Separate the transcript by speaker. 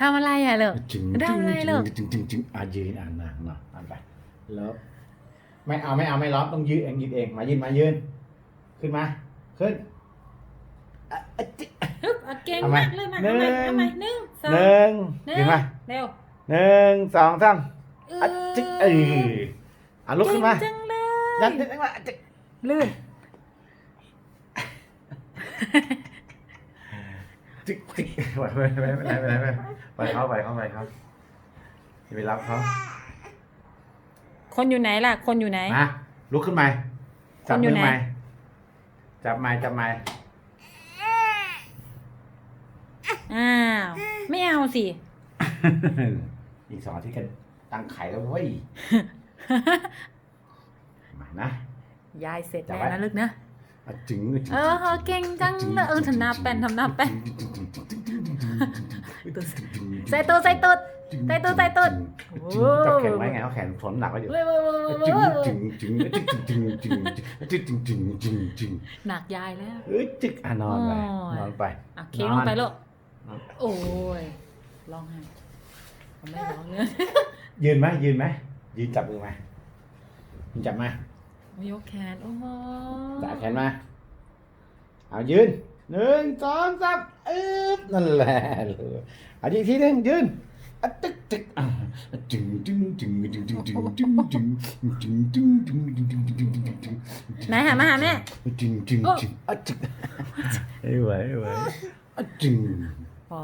Speaker 1: ทำ
Speaker 2: อะไรอะเหรอ
Speaker 1: จึง
Speaker 2: ทำอะไรเหรอ
Speaker 1: จึงจึงจึงอะยืนอ่านนะมาอ่านไปแล้วไม่เอาไม่เอาไม่ร้องต้องยืนเองยืนเองมายืนมายืน ขึ้นมา ขึ้นอะอะจิ
Speaker 2: ฮึบเก่ง
Speaker 1: มา
Speaker 2: กเลยมาเอาไหม
Speaker 1: หนึ่ง
Speaker 2: เอาไหมหนึ่งสอง
Speaker 1: หนึ่ง
Speaker 2: หนึ่ง
Speaker 1: ยืนมา
Speaker 2: เร็ว
Speaker 1: หนึ่งสองสาม
Speaker 2: อ
Speaker 1: อะจิเอออะลุกขึ้นมา
Speaker 2: เก่งจังเลย
Speaker 1: ยันขึ้นมาอะจิ
Speaker 2: ลื่น
Speaker 1: จิจิไปไปไปไปไปไปไปเขาไปเขาไปเขาอย่าไปรับเขา
Speaker 2: คนอยู่ไหนล่ะ คนอยู่ไหน
Speaker 1: มาลุกขึ้นมาจับมือ
Speaker 2: ไห
Speaker 1: มจับไม้จับไม้
Speaker 2: อ้าวไม่เอาสิ
Speaker 1: อีกสองที่กันตั้งไข่แล้วเว้ยมานะ
Speaker 2: ยายเสร็จแน่
Speaker 1: ไว้
Speaker 2: นะลึกนะ
Speaker 1: อะจึง
Speaker 2: เออเออเก่งจังเลยเออทำหน้าแป้นทำหน้าแป้นใส่ตูดใส่ตูดใส่ตูดใส่ตูด
Speaker 1: จึงจับแขนไว้ไงเขาแขนสนหนักไว้อยู่
Speaker 2: เว้ยเว้ยเว้ยเว้ย
Speaker 1: จึง
Speaker 2: เว้ย
Speaker 1: จึงจึงจึงจึงจึงจึงจึงจึงจึงจึง
Speaker 2: หนักยายแล้ว
Speaker 1: เอ้ยจึกอะนอนไป
Speaker 2: โอ้ย
Speaker 1: นอนไป
Speaker 2: อะเค้กลงไปลูก
Speaker 1: นอน
Speaker 2: โอ้ยร้องไห้ผมไม่ร้องเลย
Speaker 1: ยืนไหมยืนไหมยืนจับมือมายืนจับมา
Speaker 2: ยกแขน โอ้โห
Speaker 1: จับแขนมา เอายืนหนึ่งสองสามอึ๊บนั่นแหละเลยเอาอีกทีหนึงยืนอะตึกตึกอะจึงจึงจึงจึงจึงจึงจึงจึงจึงจึงจึงจึงจึงจึงจึงจึงจึงจึง
Speaker 2: ไหนหามาหาแม่
Speaker 1: จึงจึงจึงอะจึงไม่ไหวไม่ไหวอะจึง
Speaker 2: พอ